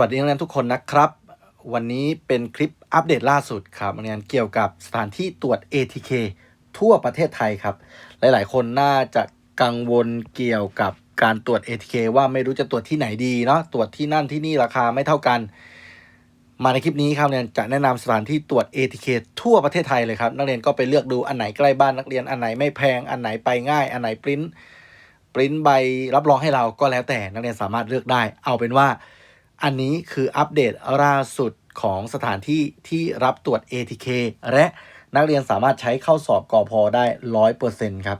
วัสดีนักเรียนทุกคนนะครับ วันนี้เป็นคลิปอัปเดตล่าสุดครับนักเรียนเกี่ยวกับสถานที่ตรวจ ATK ทั่วประเทศไทยครับ หลาย ๆ คนน่าจะกังวลเกี่ยวกับการตรวจ ATK ว่าไม่รู้จะตรวจที่ไหนดีเนาะตรวจที่นั่นที่นี่ราคาไม่เท่ากัน มาในคลิปนี้ครับเนี่ยจะแนะนำสถานที่ตรวจ ATK ทั่วประเทศไทยเลยครับ นักเรียนก็ไปเลือกดูอันไหนใกล้บ้านนักเรียนอันไหนไม่แพงอันไหนไปง่าย อันไหนปริ้นปริ้นใบรับรองให้เราก็แล้วแต่นักเรียนสามารถเลือกได้ เอาเป็นว่า อันนี้คืออัปเดตล่าสุดของสถานที่ที่รับตรวจ ATK และนักเรียนสามารถใช้เข้าสอบกอพอได้ร้อยเปอร์เซ็นต์ครับ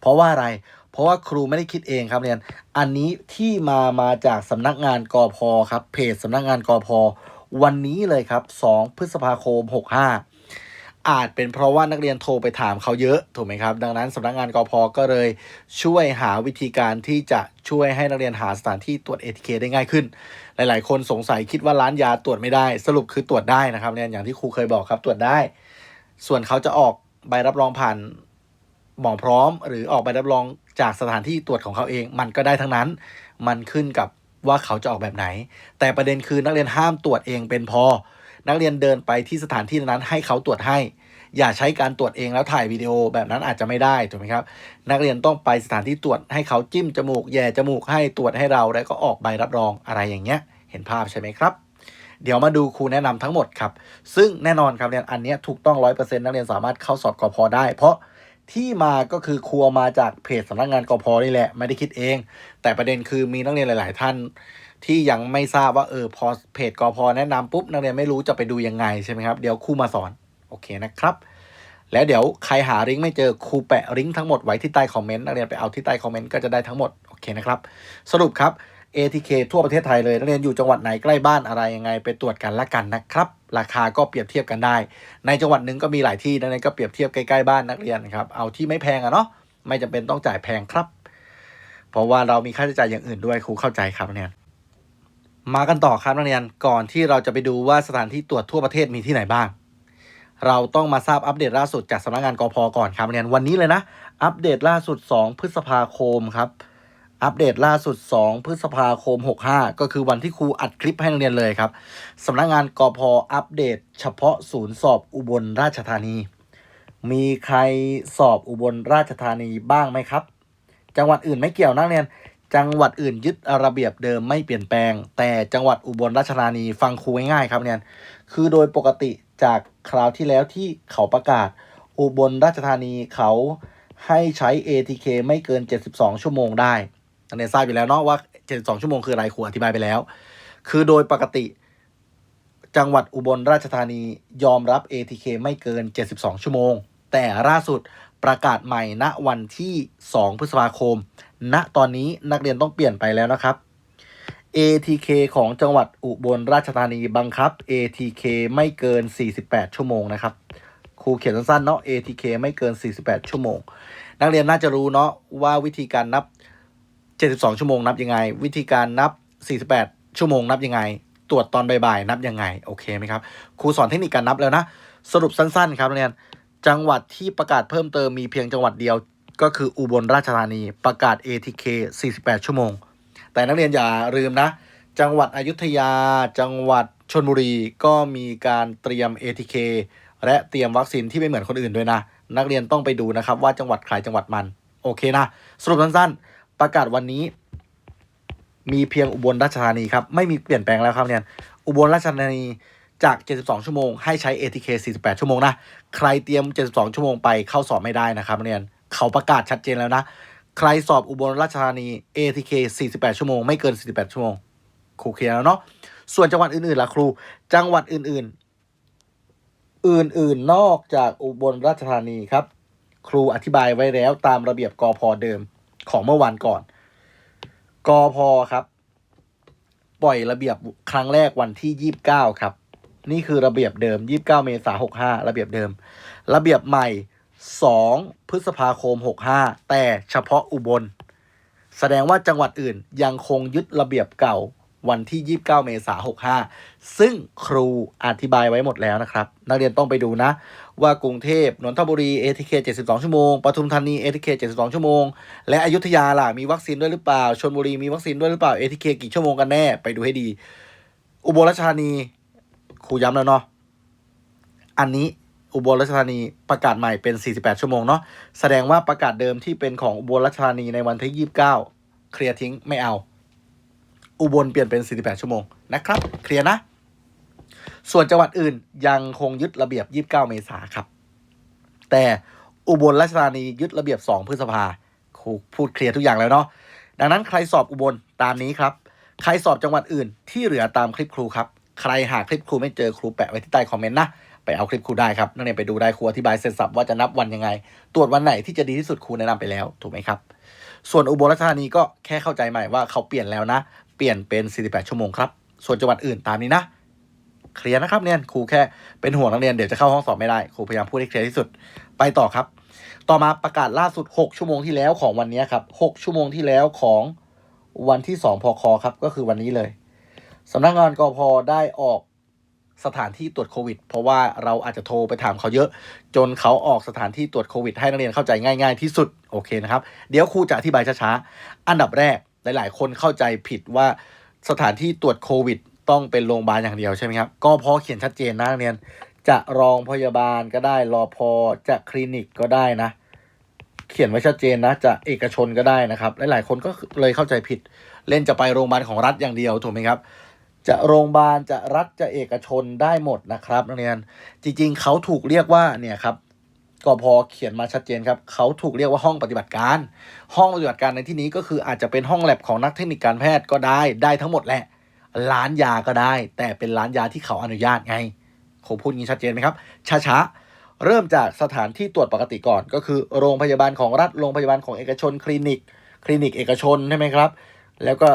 เพราะว่าอะไร เพราะว่าครูไม่ได้คิดเองครับเรียน อันนี้ที่มามาจากสำนักงานกอพอครับ เพจสำนักงานกอพอวันนี้เลยครับ 2 พฤษภาคม 65 อาจเป็นเพราะว่านักเรียนโทรไปถามเขาเยอะถูกไหมครับ ดังนั้นสำนักงานกอพอก็เลยช่วยหาวิธีการที่จะช่วยให้นักเรียนหาสถานที่ตรวจ ATK ได้ง่ายขึ้น หลาย ๆ คนสงสัยคิดว่าร้านยาตรวจไม่ได้ สรุปคือตรวจได้นะครับเนี่ยอย่างที่ครูเคยบอกครับตรวจได้ ส่วนเขาจะออกใบรับรองผ่านหมอพร้อม หรือออกใบรับรองจากสถานที่ตรวจของเขาเอง มันก็ได้ทั้งนั้น มันขึ้นกับว่าเขาจะออกแบบไหน แต่ประเด็นคือนักเรียนห้ามตรวจเองเป็นพอ นักเรียนเดินไปที่สถานที่นั้นให้เขาตรวจให้ อย่าใช้การตรวจเองแล้วถ่ายวิดีโอแบบนั้นอาจจะไม่ได้ถูกไหมครับ นักเรียนต้องไปสถานที่ตรวจให้เขาจิ้มจมูก แย่จมูกให้ตรวจให้เราแล้วก็ออกใบรับรองอะไรอย่างเงี้ย เห็นภาพใช่ไหมครับ เดี๋ยวมาดูครูแนะนำทั้งหมดครับ ซึ่งแน่นอนครับเรียนอันนี้ถูกต้องร้อยเปอร์เซ็นต์นักเรียนสามารถเข้าสอบกอพอได้ เพราะที่มาก็คือครูเอามาจากเพจสำนักงานกอพอนี่แหละ ไม่ได้คิดเอง แต่ประเด็นคือมีนักเรียนหลาย ๆ ท่าน ที่ยังไม่ทราบว่าเออพอเพจกอพอแนะนำปุ๊บนักเรียนไม่รู้จะไปดูยังไงใช่ไหมครับ เดี๋ยวครูมาสอนโอเคนะครับ แล้วเดี๋ยวใครหาลิงก์ไม่เจอครูแปะลิงก์ทั้งหมดไว้ที่ใต้คอมเมนต์นักเรียนไปเอาที่ใต้คอมเมนต์ก็จะได้ทั้งหมดโอเคนะครับสรุปครับ ATK ทั่วประเทศไทยเลยนักเรียนอยู่จังหวัดไหนใกล้บ้านอะไรยังไง ไปตรวจกันละกันนะครับ ราคาก็เปรียบเทียบกันได้ ในจังหวัดหนึ่งก็มีหลายที่นักเรียนก็เปรียบเทียบใกล้ๆบ้านนักเรียนครับเอาที่ไม่แพงอะเนาะไม่จำเป็นต้องจ่ายแพงครับ เพราะว่าเรามีค่าใช้จ่ายอย่างอื่นด้วยครูเข้าใจครับเรีย มากันต่อครับนักเรียนก่อนที่เราจะไปดูว่าสถานที่ตรวจทั่วประเทศมีที่ไหนบ้าง เราต้องมาทราบอัปเดตล่าสุดจากสำนักงานกพก่อนครับนักเรียนวันนี้เลยนะ อัปเดตล่าสุด 2 พฤษภาคมครับอัปเดตล่าสุด 2 พฤษภาคม 65 ก็คือวันที่ครูอัดคลิปให้นักเรียนเลยครับสำนักงานกพอัปเดต เฉพาะศูนย์สอบอุบลราชธานี มีใครสอบอุบลราชธานีบ้างไหมครับ จังหวัดอื่นไม่เกี่ยวนักเรียน จังหวัดอื่นยึดระเบียบเดิมไม่เปลี่ยนแปลง แต่จังหวัดอุบลราชธานีฟังครูง่ายๆครับเนี่ยคือโดยปกติจากคราวที่แล้วที่เขาประกาศ อุบลราชธานีเขาให้ใช้ ATK ไม่เกิน 72 ชั่วโมงได้นักเรียทราบอยู่แล้วเนาะว่า 72 ชั่วโมงคืออะไรครูอธิบายไปแล้ว คือโดยปกติ จังหวัดอุบลราชธานียอมรับ ATK ไม่เกิน 72 ชั่วโมง แต่ล่าสุด ประกาศใหม่ณวันที่ 2 พฤษภาคม ณตอนนี้นักเรียนต้องเปลี่ยนไปแล้วนะครับ ATK ของจังหวัดอุบลราชธานีบังคับ ATK ไม่เกิน 48 ชั่วโมงนะครับครูเขียนสั้นๆเนาะ ATK ไม่เกิน 48 ชั่วโมง นักเรียนน่าจะรู้เนาะว่าวิธีการนับ 72 ชั่วโมงนับยังไง วิธีการนับ 48 ชั่วโมงนับยังไง ตรวจตอนบ่ายๆนับยังไง โอเคไหมครับ ครูสอนเทคนิคการนับแล้วนะ สรุปสั้นๆ ครับนักเรียน จังหวัดที่ประกาศเพิ่มเติมมีเพียงจังหวัดเดียว ก็คืออุบลราชธานีประกาศ ATK 48 ชั่วโมง แต่นักเรียนอย่าลืมนะ จังหวัดอยุธยา จังหวัดชนบุรีก็มีการเตรียม ATK และเตรียมวัคซีนที่ไม่เหมือนคนอื่นด้วยนะ นักเรียนต้องไปดูนะครับว่าจังหวัดใครจังหวัดมัน โอเคนะ สรุปสั้นๆ ประกาศวันนี้ มีเพียงอุบลราชธานีครับ ไม่มีเปลี่ยนแปลงแล้วครับเนี่ย อุบลราชธานี จาก 72 ชั่วโมง ให้ใช้ ATK 48 ชั่วโมงนะ ใครเตรียม 72 ชั่วโมงไปเข้าสอบไม่ได้นะครับเรียน เขาประกาศชัดเจนแล้วนะ ใครสอบอุบลราชธานี ATK 48 ชั่วโมง ไม่เกิน 48 ชั่วโมงครูเคลียร์แล้วเนาะ ส่วนจังหวัดอื่นๆล่ะครู จังหวัดอื่นๆ อื่นๆ นอกจากอุบลราชธานีครับ ครูอธิบายไว้แล้วตามระเบียบกอพอเดิมของเมื่อวานก่อน กอพอครับ ปล่อยระเบียบครั้งแรกวันที่ 29 ครับ นี่คือระเบียบเดิม 29 เมษายน65 ระเบียบเดิม ระเบียบใหม่ 2 พฤษภาคม 65 แต่เฉพาะอุบล แสดงว่าจังหวัดอื่นยังคงยึดระเบียบเก่าวันที่ 29 เมษายน65 ซึ่งครูอธิบายไว้หมดแล้วนะครับ นักเรียนต้องไปดูนะ ว่ากรุงเทพนนทบุรี ATK 72 ชั่วโมง ปทุมธานี ATK 72 ชั่วโมง และอยุธยาล่ะ มีวัคซีนด้วยหรือเปล่า ชลบุรีมีวัคซีนด้วยหรือเปล่า ATK กี่ชั่วโมงกันแน่ ไปดูให้ดี อุบลราชธานี ครูย้ำแล้วเนาะอันนี้อุบลราชธานีประกาศใหม่เป็น 48 ชั่วโมงเนาะแสดงว่าประกาศเดิมที่เป็นของอุบลราชธานีในวันที่ 29 เคลียร์ทิ้งไม่เอา อุบลเปลี่ยนเป็น 48 ชั่วโมงนะครับ เคลียร์นะ ส่วนจังหวัดอื่นยังคงยึดระเบียบ 29 เมษาครับ แต่อุบลราชธานียึดระเบียบ 2 พฤษภาครูพูดเคลียร์ทุกอย่างแล้วเนาะดังนั้นใครสอบอุบลตามนี้ครับ ใครสอบจังหวัดอื่นที่เหลือตามคลิปครูครับ ใครหาคลิปครูไม่เจอครูแปะไว้ที่ใต้คอมเมนต์นะไปเอาคลิปครูได้ครับนักเรียนไปดูได้ครูอธิบายเสร็จสับว่าจะนับวันยังไง ตรวจวันไหนที่จะดีที่สุดครูแนะนำไปแล้วถูกไหมครับ ส่วนอุบลราชธานีก็แค่เข้าใจใหม่ว่าเขาเปลี่ยนแล้วนะ เปลี่ยนเป็น 48 ชั่วโมงครับ ส่วนจังหวัดอื่นตามนี้นะ เคลียร์นะครับเนี่ยครูแค่เป็นห่วงนักเรียนเดี๋ยวจะเข้าห้องสอบไม่ได้ครูพยายามพูดให้เคลียร์ที่สุดไปต่อครับ ต่อมาประกาศล่าสุด 6 ชั่วโมงที่แล้วของวันนี้ครับ6ชั่วโมงที่แล้วของวันที่ 2พคครับก็คือวันนี้เลย สำนักงานกพได้ออกสถานที่ตรวจโควิด เพราะว่าเราอาจจะโทรไปถามเขาเยอะ จนเขาออกสถานที่ตรวจโควิด ให้นักเรียนเข้าใจง่าย ๆ ที่สุดโอเคนะครับ เดี๋ยวครูจะอธิบายช้าๆ อันดับแรกหลายๆ คนเข้าใจผิดว่าสถานที่ตรวจโควิด ต้องเป็นโรงพยาบาลอย่างเดียวใช่ไหมครับก็เพอเขียนชัดเจนนะนักเรียนจะรองพยาบาลก็ได้รอพอจะคลินิกก็ได้นะ เขียนไว้ชัดเจนนะ จะเอกชนก็ได้นะครับ หลายๆ คนก็เลยเข้าใจผิด เล่นจะไปโรงพยาบาลของรัฐอย่างเดียวถูกไหมครับ จะโรงพยาบาลจะรัฐจะเอกชนได้หมดนะครับนักเรียนจริง ๆ เขาถูกเรียกว่าเนี่ยครับก็พอเขียนมาชัดเจนครับเขาถูกเรียกว่าห้องปฏิบัติการ ห้องปฏิบัติการในที่นี้ก็คืออาจจะเป็นห้องแลบของนักเทคนิคการแพทย์ก็ได้ได้ทั้งหมดแหละร้านยาก็ได้ แต่เป็นร้านยาที่เขาอนุญาตไงผมพูดงี้ชัดเจนไหมครับช้าๆเริ่มจากสถานที่ตรวจปกติก่อน ก็คือโรงพยาบาลของรัฐโรงพยาบาลของเอกชนคลินิก คลินิกเอกชนใช่ไหมครับ แล้วก็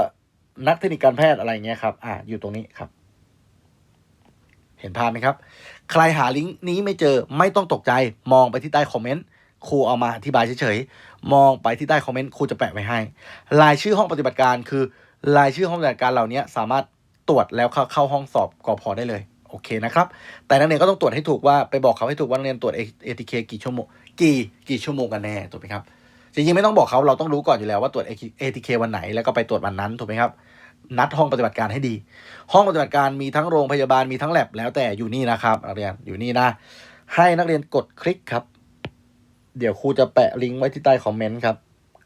นักเทคนิคการแพทย์อะไรเงี้ยครับ อ่าอยู่ตรงนี้ครับ เห็นภาพไหมครับ ใครหาลิงก์นี้ไม่เจอไม่ต้องตกใจมองไปที่ใต้คอมเมนต์ครูเอามาอธิบายเฉยๆ มองไปที่ใต้คอมเมนต์ครูจะแปะไว้ให้ รายชื่อห้องปฏิบัติการคือ รายชื่อห้องปฏิบัติการเหล่านี้สามารถตรวจแล้วเข้าขาห้องสอบกอพอได้เลย โอเคนะครับ แต่นักเรียนก็ต้องตรวจให้ถูกว่าไปบอกเขาให้ถูกว่านักเรียนตรวจ ATK กี่ชั่วโมงกี่กี่ชั่วโมงกันแน่ถูกไหมครับ จริงๆไม่ต้องบอกเขาเราต้องรู้ก่อนอยู่แล้วว่าตรวจ ATK วันไหนแล้วก็ไปตรวจวันนั้นถูกไหมครับ นัดห้องปฏิบัติการให้ดี ห้องปฏิบัติการมีทั้งโรงพยาบาลมีทั้งแลบแล้วแต่อยู่นี่นะครับนักเรียนอยู่นี่นะ ให้นักเรียนกดคลิกครับ เดี๋ยวครูจะแปะลิงก์ไว้ที่ใต้คอมเมนต์ครับ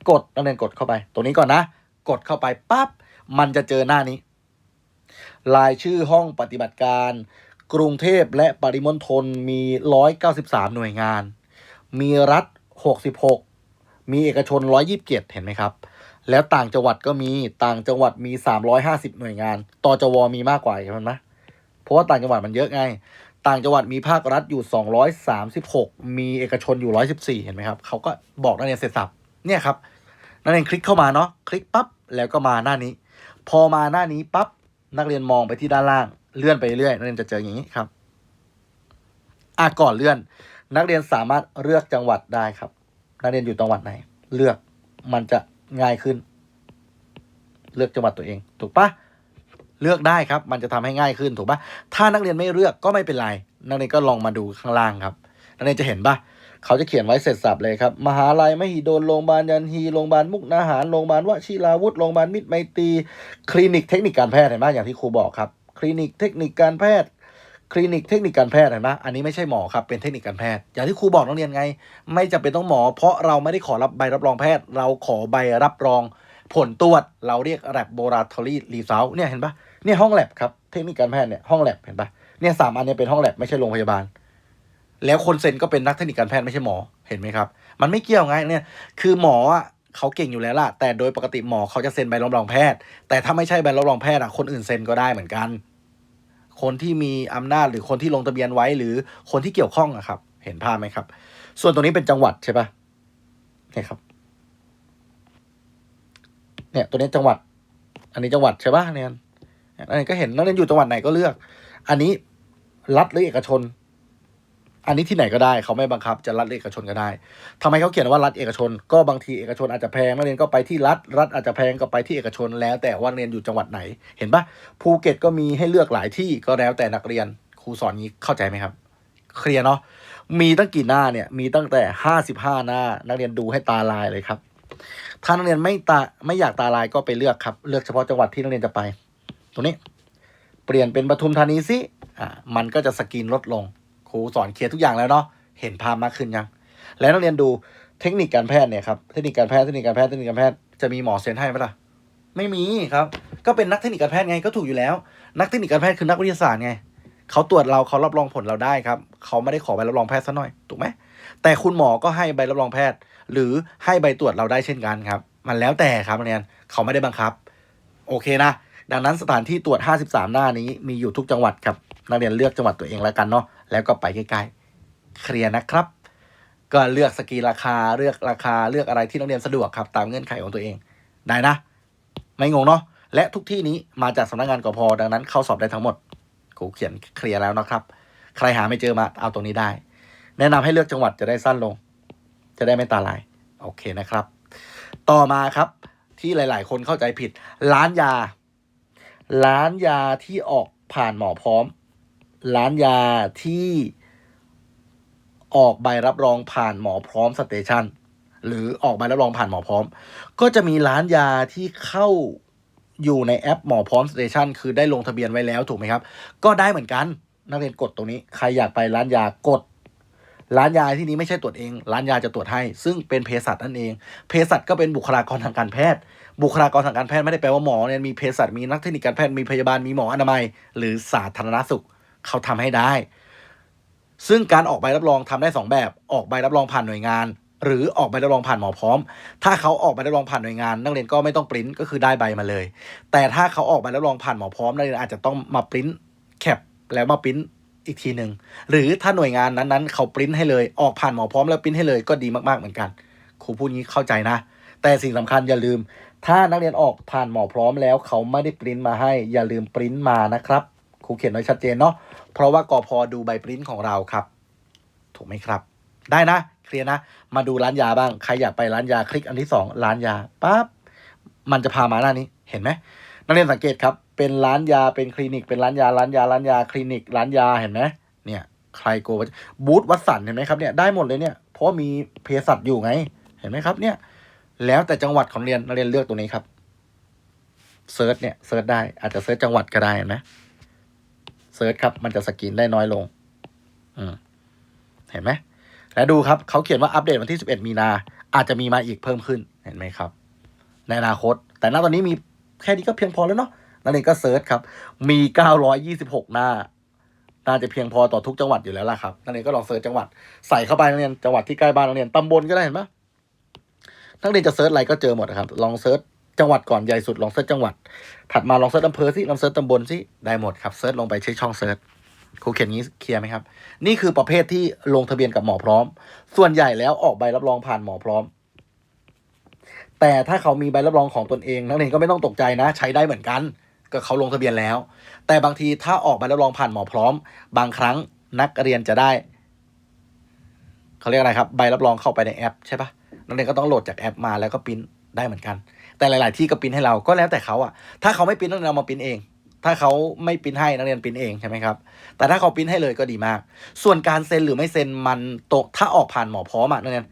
กดนักเรียนกดเข้าไป ตรงนี้ก่อนนะ กดเข้าไปปั๊บมันจะเจอหน้านี้รายชื่อห้องปฏิบัติการ กรุงเทพและปริมณฑลมี 193 หน่วยงาน มีรัฐ 66 มีเอกชน 127 เห็นไหมครับ แล้วต่างจังหวัดก็มีต่างจังหวัดมี 350 หน่วยงานต่อจวมีมากกว่าเห็นไหมเพราะว่าต่างจังหวัดมันเยอะไง ต่างจังหวัดมีภาครัฐอยู่ 236 มีเอกชนอยู่ 114 เห็นไหมครับเขาก็บอกนักเรียนเสร็จสับเนี่ยครับนักเรียนคลิกเข้ามาเนาะคลิกปั๊บแล้วก็มาหน้านี้ พอมาหน้านี้ปั๊บนักเรียนมองไปที่ด้านล่าง เลื่อนไปเรื่อยนักเรียนจะเจออย่างนี้ครับอะก่อนเลื่อน นักเรียนสามารถเลือกจังหวัดได้ครับ นักเรียนอยู่จังหวัดไหน เลือกมันจะง่ายขึ้น เลือกจังหวัดตัวเอง ถูกปะเลือกได้ครับ มันจะทำให้ง่ายขึ้นถูกปะถ้านักเรียนไม่เลือกก็ไม่เป็นไรนักเรียนก็ลองมาดูข้างล่างครับ นักเรียนจะเห็นปะเขาจะเขียนไว้เสร็จสับเลยครับ มหาลัยมหิดลโรงพยาบาลยันฮีโรงพยาบาลมุกนาหารโรงพยาบาลวชิราวุธโรงพยาบาลมิตรไมตรีคลินิกเทคนิคการแพทย์เห็นไหมอย่างที่ครูบอกครับ คลินิกเทคนิคการแพทย์ คลินิกเทคนิคการแพทย์เห็นไหมอันนี้ไม่ใช่หมอครับ เป็นเทคนิคการแพทย์ อย่างที่ครูบอกนักเรียนไง ไม่จำเป็นต้องหมอ เพราะเราไม่ได้ขอรับใบรับรองแพทย์ เราขอใบรับรอง ผลตรวจ เราเรียก laboratory result เนี่ยเห็นปะเนี่ยห้องแลบครับ เทคนิคการแพทย์เนี่ยห้องแลบเห็นปะเนี่ยสามอันเนี่ยเป็นห้องแลบไม่ใช่โรงพยาบาล แล้วคนเซ็นก็เป็นนักเทคนิคการแพทย์ไม่ใช่หมอ เห็นไหมครับ มันไม่เกี่ยวไงเนี่ย คือหมออะเขาเก่งอยู่แล้วล่ะ แต่โดยปกติหมอเขาจะเซ็นใบรับรองแพทย์ แต่ถ้าไม่ใช่ใบรับรองแพทย์อะ คนอื่นเซ็นก็ได้เหมือนกัน คนที่มีอำนาจหรือคนที่ลงทะเบียนไว้หรือคนที่เกี่ยวข้องอะครับ เห็นภาพไหมครับ ส่วนตรงนี้เป็นจังหวัดใช่ปะเนี่ยครับ เนี่ยตัวนี้จังหวัด อันนี้จังหวัดใช่ปะเนี่ยอันนี้ก็เห็นนักเรียนอยู่จังหวัดไหนก็เลือก อันนี้รัฐหรือเอกชน อันนี้ที่ไหนก็ได้เขาไม่บังคับจะรัฐเอกชนก็ได้ทำไมเขาเขียนว่ารัฐเอกชน ก็บางทีเอกชนอาจจะแพงนักเรียนก็ไปที่รัฐรัฐอาจจะแพงก็ไปที่เอกชนแล้ว แต่ว่านักเรียนอยู่จังหวัดไหน เห็นปะภูเก็ตก็มีให้เลือกหลายที่ก็แล้วแต่นักเรียนครูสอนนี้เข้าใจไหมครับ เคลียร์เนาะมีตั้งกี่หน้าเนี่ยมีตั้งแต่ห้าสิบห้าหน้า นักเรียนดูให้ตาลายเลยครับถ้านักเรียนไม่ตาไม่อยากตาลายก็ไปเลือกครับ เลือกเฉพาะจังหวัดที่นักเรียนจะไป ตรงนี้ เปลี่ยนเป็นปทุมธานีสิอ่ามันก็จะสกรีนลดลง รูสอนเคลียร์ทุกอย่างแล้วเนาะเห็นภาพมากขึ้นยัง แล้วนักเรียนดูเทคนิคการแพทย์เนี่ยครับเทคนิคการแพทย์เทคนิคการแพทย์เทคนิคการแพทย์จะมีหมอเซ็นให้ไหมล่ะไม่มีครับ ก็เป็นนักเทคนิคการแพทย์ไงก็ถูกอยู่แล้ว นักเทคนิคการแพทย์คือนักวิทยาศาสตร์ไงเขาตรวจเราเขารับรองผลเราได้ครับเขาไม่ได้ขอใบรับรองแพทย์ซะหน่อยถูกไหมแต่คุณหมอก็ให้ใบรับรองแพทย์ หรือให้ใบตรวจเราได้เช่นกันครับ มันแล้วแต่ครับนักเรียนเขาไม่ได้บังคับ โอเคนะ ดังนั้นสถานที่ตรวจ 53 หน้านี้มีอยู่ทุกจังหวัดครับนักเรียนเลือกจังหวัดตัวเองแล้วกันเนาะ แล้วก็ไปใกล้ๆเคลียร์นะครับ ก็เลือกสกีราคาเลือกราคาเลือกอะไรที่นักเรียนสะดวกครับตามเงื่อนไขของตัวเองได้นะ ไม่งงเนาะและทุกที่นี้มาจากสำนักงานกพดังนั้นเข้าสอบได้ทั้งหมดครูเขียนเคลียร์แล้วนะครับ ใครหาไม่เจอมาเอาตรงนี้ได้ แนะนำให้เลือกจังหวัดจะได้สั้นลง จะได้ไม่ตาลายโอเคนะครับ ต่อมาครับที่หลาย ๆ คนเข้าใจผิด ร้านยา ร้านยาที่ออกผ่านหมอพร้อม ร้านยาที่ออกใบรับรองผ่านหมอพร้อมสเตชันหรือออกใบรับรองผ่านหมอพร้อม ก็จะมีร้านยาที่เข้าอยู่ในแอปหมอพร้อมสเตชันคือได้ลงทะเบียนไว้แล้วถูกไหมครับ ก็ได้เหมือนกัน นักเรียนกดตรงนี้ใครอยากไปร้านยากด ร้านยาที่นี้ไม่ใช่ตรวจเอง ร้านยาจะตรวจให้ ซึ่งเป็นเภสัชนั่นเองเภสัชก็เป็นบุคลากรทางการแพทย์ บุคลากรทางการแพทย์ไม่ได้แปลว่าหมอเนี่ยมีเภสัชมีนักเทคนิคการแพทย์มีพยาบาลมีหมออนามัย หรือสาธารณสุข เขาทำให้ได้ ซึ่งการออกใบรับรองทำได้สองแบบ ออกใบรับรองผ่านหน่วยงาน หรือออกใบรับรองผ่านหมอพร้อม ถ้าเขาออกใบรับรองผ่านหน่วยงาน นักเรียนก็ไม่ต้องปริ้นก็คือได้ใบมาเลย แต่ถ้าเขาออกใบรับรองผ่านหมอพร้อมนักเรียนอาจจะต้องมาปริ้นแคปแล้วมาปริ้นอีกทีหนึ่งหรือถ้าหน่วยงานนั้นๆเขาปริ้นให้เลยออกผ่านหมอพร้อมแล้วปริ้นให้เลยก็ดีมากๆเหมือนกันครูพูดงี้เข้าใจนะ แต่สิ่งสำคัญอย่าลืม ถ้านักเรียนออกผ่านหมอพร้อมแล้วเขาไม่ได้ปริ้นมาให้ อย่าลืมปริ้นมานะครับครูเขียนไว้ชัดเจนเนาะ เพราะว่ากอพดูใบปริ้นของเราครับ ถูกไหมครับ ได้นะ เคลียร์นะ มาดูร้านยาบ้าง ใครอยากไปร้านยาคลิกอันที่สองร้านยาปั๊บมันจะพามาหน้านี้เห็นไหมนักเรียนสังเกตครับ เป็นร้านยาเป็นคลินิก เป็นร้านยาร้านยาร้านยาคลินิก ร้านยาเห็นไหมเนี่ยใครโกบูธวัดสันเห็นไหมครับเนี่ยได้หมดเลยเนี่ยเพราะมีเภสัชอยู่ไง เห็นไหมครับเนี่ย แล้วแต่จังหวัดของเรียนนักเรียนเลือกตัวนี้ครับเซิร์ชเนี่ยเซิร์ชได้อาจจะเซิร์ชจังหวัดก็ได้เห็นไหม เซิร์ชครับ มันจะสกรีนได้น้อยลง อืมเห็นไหม แล้วดูครับเขาเขียนว่าอัปเดตวันที่ 11 มีนา อาจจะมีมาอีกเพิ่มขึ้น เห็นไหมครับ ในอนาคต แต่ณตอนนี้มีแค่นี้ก็เพียงพอแล้วเนาะนักเรียนก็เซิร์ชครับ มี 926 หน้า น่าจะเพียงพอต่อทุกจังหวัดอยู่แล้วล่ะครับ นักเรียนก็ลองเซิร์ชจังหวัด ใส่เข้าไปนักเรียนจังหวัดที่ใกล้บ้านนักเรียนตำบลก็ได้เห็นปะนักเรียนจะเซิร์ชอะไรก็เจอหมดนะครับ ลองเซิร์ช จังหวัดก่อนใหญ่สุดลองเซิร์ชจังหวัด ถัดมาลองเซิร์ชอำเภอสิลองเซิร์ชตำบลสิได้หมดครับเซิร์ชลงไปใช้ช่องเซิร์ชครูเขียนงี้เคลียร์ไหมครับ นี่คือประเภทที่ลงทะเบียนกับหมอพร้อม ส่วนใหญ่แล้วออกใบรับรองผ่านหมอพร้อม แต่ถ้าเขามีใบรับรองของตนเองนักเรียนก็ไม่ต้องตกใจนะ ใช้ได้เหมือนกัน ก็เขาลงทะเบียนแล้ว แต่บางทีถ้าออกใบรับรองผ่านหมอพร้อม บางครั้งนักเรียนจะได้เขาเรียกอะไรครับ ใบรับรองเข้าไปในแอปใช่ปะนักเรียนก็ต้องโหลดจากแอปมาแล้วก็ปริ้นได้เหมือนกัน แต่หลาย ๆ ที่ก็ปริ้นให้เราก็แล้วแต่เขาอะถ้าเขาไม่ปริ้นนักเรียนเอามาปริ้นเอง ถ้าเขาไม่ปริ้นให้นักเรียนปริ้นเองใช่ไหมครับ แต่ถ้าเขาปริ้นให้เลยก็ดีมาก ส่วนการเซ็นหรือไม่เซ็นมันตกถ้าออกผ่านหมอพร้อมอะนักเรียน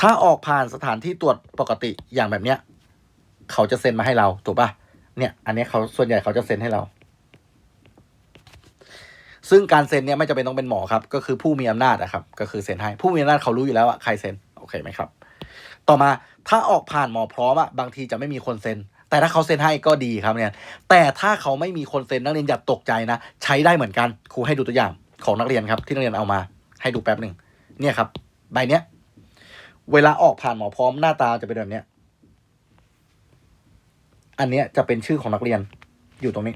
ถ้าออกผ่านสถานที่ตรวจปกติอย่างแบบเนี้ย เขาจะเซ็นมาให้เราถูกปะเนี่ย อันนี้เขาส่วนใหญ่เขาจะเซ็นให้เราซึ่งการเซ็นเนี่ยไม่จำเป็นต้องเป็นหมอครับ ก็คือผู้มีอำนาจนะครับ ก็คือเซ็นให้ ผู้มีอำนาจเขารู้อยู่แล้วอะใครเซ็น โอเคไหมครับ ต่อมาถ้าออกผ่านหมอพร้อมอะบางทีจะไม่มีคนเซ็น แต่ถ้าเขาเซ็นให้ก็ดีครับเนี่ยแต่ถ้าเขาไม่มีคนเซ็นนักเรียนอย่าตกใจนะ ใช้ได้เหมือนกันครูให้ดูตัวอย่างของนักเรียนครับ ที่นักเรียนเอามา ให้ดูแป๊บหนึ่งเนี่ยครับ ใบเนี้ย เวลาออกผ่านหมอพร้อมหน้าตาจะเป็นแบบเนี้ยอันเนี้ยจะเป็นชื่อของนักเรียนอยู่ตรงนี้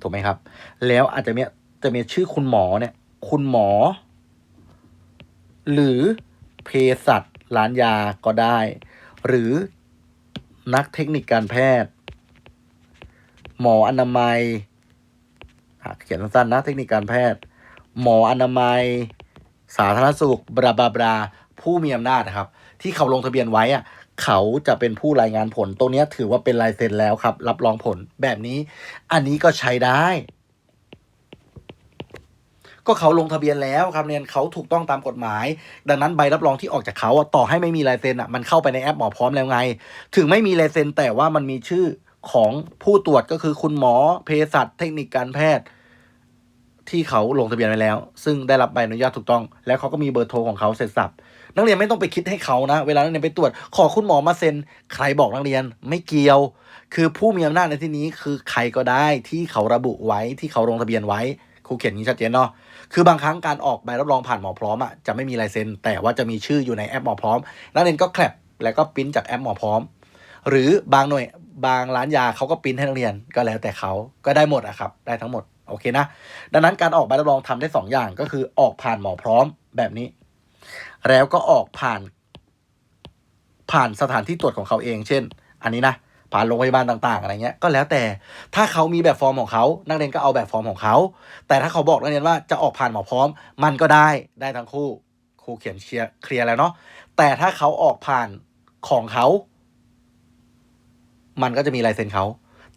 ถูกไหมครับ แล้วอาจจะมีจะมีชื่อคุณหมอเนี่ย คุณหมอ หรือเภสัช ร้านยาก็ได้ หรือนักเทคนิคการแพทย์ หมออนามัยเขียนสั้นๆนะเทคนิคการแพทย์ หมออนามัย สาธารณสุขบราบราบราผู้มีอำนาจนะครับ ที่เขาลงทะเบียนไว้อะเขาจะเป็นผู้รายงานผล ตรงนี้ถือว่าเป็นลายเซ็นแล้วครับ รับรองผลแบบนี้ อันนี้ก็ใช้ได้ ก็เขาลงทะเบียนแล้วครับเนี่ยเขาถูกต้องตามกฎหมาย ดังนั้นใบรับรองที่ออกจากเขาอะต่อให้ไม่มีลายเซ็นอะมันเข้าไปในแอปหมอพร้อมแล้วไง ถึงไม่มีลายเซ็นแต่ว่ามันมีชื่อของผู้ตรวจก็คือคุณหมอเภสัชเทคนิคการแพทย์ ที่เขาลงทะเบียนไว้แล้ว ซึ่งได้รับใบอนุญาตถูกต้อง แล้วเขาก็มีเบอร์โทรของเขาเสร็จสับนักเรียนไม่ต้องไปคิดให้เขานะ เวลานักเรียนไปตรวจ ขอคุณหมอมาเซ็น ใครบอกนักเรียนไม่เกี่ยว คือผู้มีอำนาจในที่นี้คือใครก็ได้ที่เขาระบุไว้ที่เขาลงทะเบียนไว้ครูเขียนนี้ชัดเจนเนาะ คือบางครั้งการออกใบรับรองผ่านหมอพร้อมอะจะไม่มีลายเซ็นแต่ว่าจะมีชื่ออยู่ในแอปหมอพร้อม นักเรียนก็แคปแล้วก็ปริ้นจากแอปหมอพร้อม หรือบางหน่วยบางร้านยาเขาก็ปริ้นให้นักเรียนก็แล้วแต่เขาก็ได้หมดอะครับ ได้ทั้งหมดโอเคนะ ดังนั้นการออกใบรับรองทำได้สองอย่างก็คือออกผ่านหมอพร้อมแบบนี้ แล้วก็ออกผ่านผ่านสถานที่ตรวจของเขาเอง เช่น อันนี้นะ ผ่านโรงพยาบาลต่าง ๆ อะไรเงี้ยก็แล้วแต่ถ้าเขามีแบบฟอร์มของเขานักเรียนก็เอาแบบฟอร์มของเขา แต่ถ้าเขาบอกนักเรียนว่าจะออกผ่านหมอพร้อม มันก็ได้ได้ทั้งคู่ครูเขียนเคลียร์เคลียร์แล้วเนาะแต่ถ้าเขาออกผ่านของเขา มันก็จะมีลายเซ็นเขา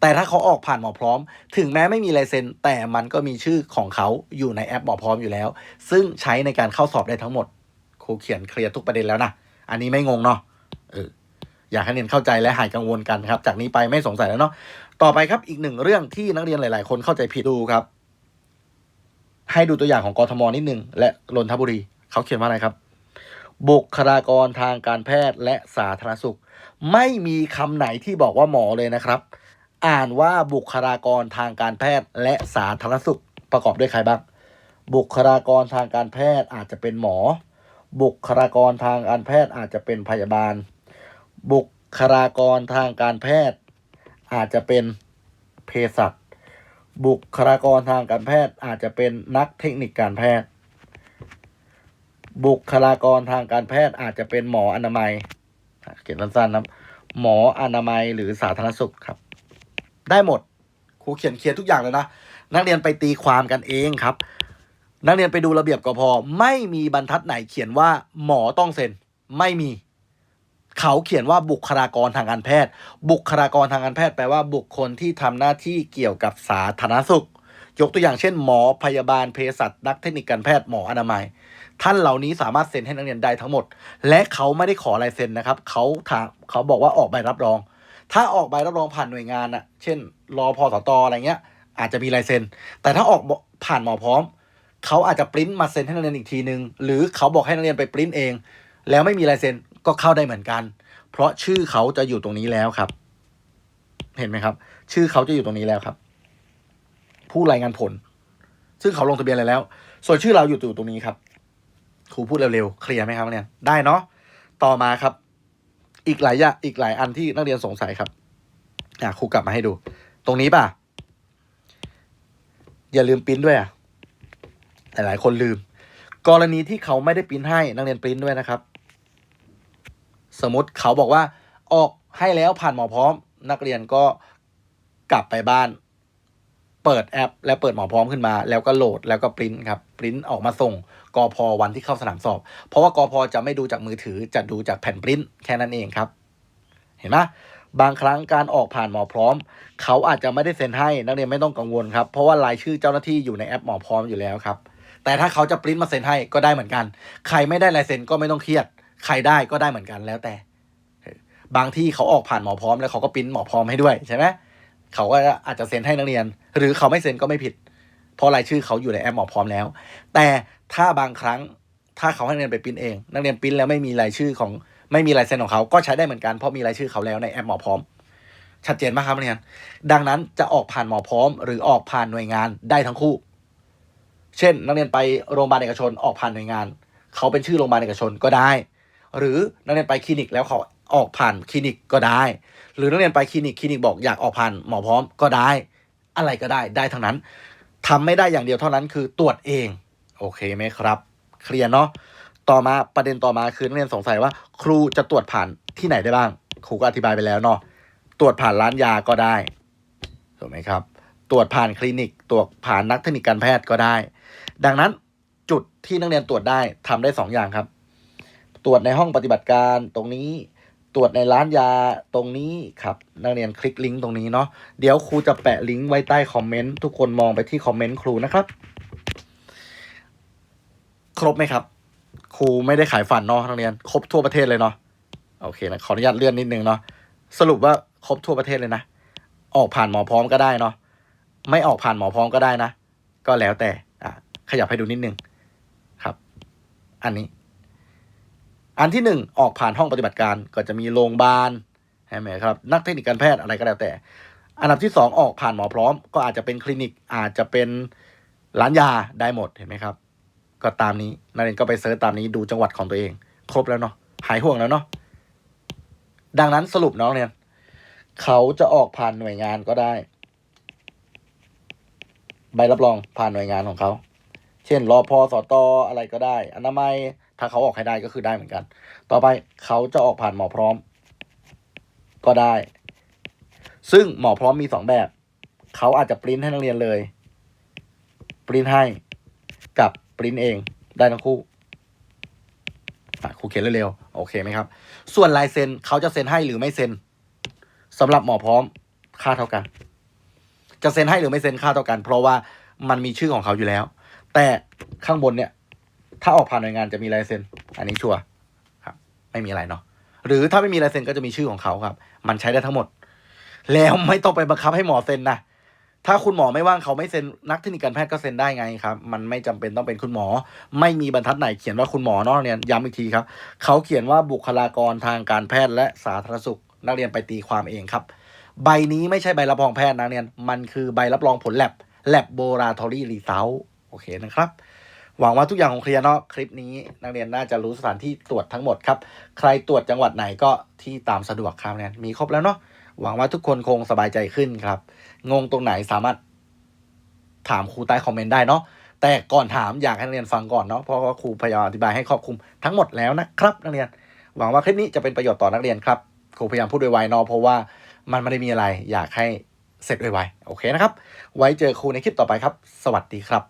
แต่ถ้าเขาออกผ่านหมอพร้อม ถึงแม้ไม่มีลายเซ็นแต่มันก็มีชื่อของเขาอยู่ในแอปหมอพร้อมอยู่แล้ว ซึ่งใช้ในการเข้าสอบได้ทั้งหมดครูเขียนเคลียร์ทุกประเด็นแล้วนะอันนี้ไม่งงเนาะ อยากให้เรียนเข้าใจและหายกังวลกันครับ จากนี้ไปไม่สงสัยแล้วเนาะต่อไปครับอีกหนึ่งเรื่องที่นักเรียนหลาย ๆ คนเข้าใจผิดดูครับ ให้ดูตัวอย่างของกทมนิดนึงและนนทบุรีเขาเขียนว่าอะไรครับ บุคลากรทางการแพทย์และสาธารณสุข ไม่มีคำไหนที่บอกว่าหมอเลยนะครับ อ่านว่าบุคลากรทางการแพทย์และสาธารณสุขประกอบด้วยใครบ้าง บุคลากรทางการแพทย์อาจจะเป็นหมอ บุคลากรทางการแพทย์อาจจะเป็นพยาบาล บุคลากรทางการแพทย์ อาจจะเป็นเภสัชบุคลากรทางการแพทย์อาจจะเป็นนักเทคนิคการแพทย์ บุคลากรทางการแพทย์อาจจะเป็นหมออนามัย เขียนสั้นๆนะหมออนามัยหรือสาธารณสุขครับ ได้หมดครูเขียนเคลียร์ทุกอย่างเลยนะ นักเรียนไปตีความกันเองครับ นักเรียนไปดูระเบียบก็พอไม่มีบรรทัดไหนเขียนว่าหมอต้องเซ็น ไม่มี เขาเขียนว่าบุคลากรทางการแพทย์ บุคลากรทางการแพทย์แปลว่าบุคคลที่ทำหน้าที่เกี่ยวกับสาธารณสุข ยกตัวอย่างเช่น หมอพยาบาลเภสัชนักเทคนิคการแพทย์หมออนามัย ท่านเหล่านี้สามารถเซ็นให้นักเรียนได้ทั้งหมด และเขาไม่ได้ขอลายเซ็นนะครับเขาถามเขาบอกว่าออกใบรับรอง ถ้าออกใบรับรองผ่านหน่วยงานอะเช่นรอพอสตอะไรเงี้ย อาจจะมีลายเซ็น แต่ถ้าออกผ่านหมอพร้อมเขาอาจจะปริ้นมาเซ็นให้นักเรียนอีกทีนึง หรือเขาบอกให้นักเรียนไปปริ้นเอง แล้วไม่มีลายเซ็น ก็เข้าได้เหมือนกัน เพราะชื่อเขาจะอยู่ตรงนี้แล้วครับ เห็นไหมครับ ชื่อเขาจะอยู่ตรงนี้แล้วครับ ผู้รายงานผล ซึ่งเขาลงทะเบียนอะไรแล้ว ส่วนชื่อเราอยู่ตรงนี้ครับครูพูดเร็วๆเคลียร์ไหมครับนักเรียนได้เนาะต่อมาครับ อีกหลายอย่างอีกหลายอันที่นักเรียนสงสัยครับอะครูกลับมาให้ดู ตรงนี้ป่ะ อย่าลืมปริ้นด้วยอะหลายๆคนลืม กรณีที่เขาไม่ได้ปริ้นให้นักเรียนปริ้นด้วยนะครับ สมมติเขาบอกว่า ออกให้แล้วผ่านหมอพร้อม นักเรียนก็กลับไปบ้าน เปิดแอป แล้วเปิดหมอพร้อมขึ้นมา แล้วก็โหลดแล้วก็ปริ้นครับปริ้นออกมาส่งกอพอวันที่เข้าสนามสอบ เพราะว่ากอพอจะไม่ดูจากมือถือจะดูจากแผ่นปริ้นแค่นั้นเองครับ เห็นไหมบางครั้งการออกผ่านหมอพร้อม เขาอาจจะไม่ได้เซ็นให้นักเรียนไม่ต้องกังวลครับเพราะว่ารายชื่อเจ้าหน้าที่อยู่ในแอปหมอพร้อมอยู่แล้วครับแต่ถ้าเขาจะปริ้นมาเซ็นให้ก็ได้เหมือนกัน ใครไม่ได้ลายเซ็นก็ไม่ต้องเครียด ใครได้ก็ได้เหมือนกันแล้วแต่ บางที่เขาออกผ่านหมอพร้อมแล้วเขาก็ปริ้นหมอพร้อมให้ด้วยใช่ไหมเขาก็อาจจะเซ็นให้นักเรียน หรือเขาไม่เซ็นก็ไม่ผิด เพราะรายชื่อเขาอยู่ในแอปหมอพร้อมแล้ว แต่ถ้าบางครั้งถ้าเขาให้นักเรียนไปปริ้นเอง นักเรียนปริ้นแล้วไม่มีรายชื่อของไม่มีลายเซ็นของเขาก็ใช้ได้เหมือนกันเพราะมีรายชื่อเขาแล้วในแอปหมอพร้อม ชัดเจนมากครับนักเรียนดังนั้นจะออกผ่านหมอพร้อม หรือออกผ่านหน่วยงานได้ทั้งคู่ เช่น นักเรียนไปโรงพยาบาลเอกชนออกผ่านหน่วยงาน เขาเป็นชื่อโรงพยาบาลเอกชนก็ได้ หรือนักเรียนไปคลินิกแล้วเขาออกผ่านคลินิกก็ได้ หรือนักเรียนไปคลินิกคลินิกบอกอยากออกผ่านหมอพร้อมก็ได้ อะไรก็ได้ได้ทั้งนั้นทำไม่ได้อย่างเดียวเท่านั้นคือตรวจเอง โอเคไหมครับ เคลียร์เนาะต่อมาประเด็นต่อมาคือนักเรียนสงสัยว่า ครูจะตรวจผ่านที่ไหนได้บ้าง ครูก็อธิบายไปแล้วเนาะตรวจผ่านร้านยาก็ได้ถูกไหมครับ ตรวจผ่านคลินิก ตรวจผ่านนักเทคนิคการแพทย์ก็ได้ ดังนั้นจุดที่นักเรียนตรวจได้ทำได้สองอย่างครับ ตรวจในห้องปฏิบัติการตรงนี้ ตรวจในร้านยาตรงนี้ครับ นักเรียนคลิกลิงก์ตรงนี้เนาะเดี๋ยวครูจะแปะลิงก์ไว้ใต้คอมเมนต์ทุกคนมองไปที่คอมเมนต์ครูนะครับ ครบไหมครับ ครูไม่ได้ขายฝันเนาะนักเรียน ครบทั่วประเทศเลยเนาะโอเคนะขออนุญาตเลื่อนนิดนึงเนาะสรุปว่าครบทั่วประเทศเลยนะออกผ่านหมอพร้อมก็ได้เนาะไม่ออกผ่านหมอพร้อมก็ได้นะ ก็แล้วแต่อะขยับให้ดูนิดนึงครับ อันนี้ อันที่หนึ่งออกผ่านห้องปฏิบัติการก็จะมีโรงพยาบาลใช่ไหมครับนักเทคนิคการแพทย์อะไรก็แล้วแต่ อันดับที่สองออกผ่านหมอพร้อม ก็อาจจะเป็นคลินิกอาจจะเป็นร้านยาได้หมดเห็นไหมครับ ก็ตามนี้นักเรียนก็ไปเซิร์ชตามนี้ดูจังหวัดของตัวเอง ครบแล้วเนาะหายห่วงแล้วเนาะดังนั้นสรุปน้องเรียนเขาจะออกผ่านหน่วยงานก็ได้ ใบรับรองผ่านหน่วยงานของเขา เช่นรอพอสตออะไรก็ได้ อนามัย ถ้าเขาออกให้ได้ก็คือได้เหมือนกัน ต่อไปเขาจะออกผ่านหมอพร้อม ก็ได้ ซึ่งหมอพร้อมมีสองแบบ เขาอาจจะปริ้นให้นักเรียนเลย ปริ้นให้กับปริ้นเองได้ทั้งคู่ครูเขียนเร็วๆ โอเคไหมครับ ส่วนลายเซ็นเขาจะเซ็นให้หรือไม่เซ็นสำหรับหมอพร้อมค่าเท่ากัน จะเซ็นให้หรือไม่เซ็นค่าเท่ากัน เพราะว่ามันมีชื่อของเขาอยู่แล้ว แต่ข้างบนเนี่ย ถ้าออกผ่านหน่วยงานจะมีลายเซ็น อันนี้ชัวร์ครับ ไม่มีอะไรเนาะหรือถ้าไม่มีลายเซ็นก็จะมีชื่อของเขาครับ มันใช้ได้ทั้งหมด แล้วไม่ต้องไปบังคับให้หมอเซ็นนะถ้าคุณหมอไม่ว่างเขาไม่เซ็นนักเทคนิคการแพทย์ก็เซ็นได้ไงครับ มันไม่จำเป็นต้องเป็นคุณหมอ ไม่มีบรรทัดไหนเขียนว่าคุณหมอนอกเรียนย้ำอีกทีครับ เขาเขียนว่าบุคลากรทางการแพทย์และสาธารณสุข นักเรียนไปตีความเองครับ ใบนี้ไม่ใช่ใบรับรองแพทย์นะเรียน มันคือใบรับรองผลแลบ lab laboratory result โอเคนะครับ หวังว่าทุกอย่างคงเคลียร์เนาะคลิปนี้ นักเรียนน่าจะรู้สถานที่ตรวจทั้งหมดครับ ใครตรวจจังหวัดไหนก็ที่ตามสะดวกครับเนี่ยมีครบแล้วเนาะหวังว่าทุกคนคงสบายใจขึ้นครับ งงตรงไหนสามารถถามครูใต้คอมเมนต์ได้เนาะแต่ก่อนถามอยากให้นักเรียนฟังก่อนเนาะเพราะว่าครูพยายามอธิบายให้ครอบคลุมทั้งหมดแล้วนะครับนักเรียน หวังว่าคลิปนี้จะเป็นประโยชน์ต่อนักเรียนครับครูพยายามพูดไวๆเนาะเพราะว่ามันไม่ได้มีอะไรอยากให้เสร็จไวๆโอเคนะครับ ไว้เจอครูในคลิปต่อไปครับ สวัสดีครับ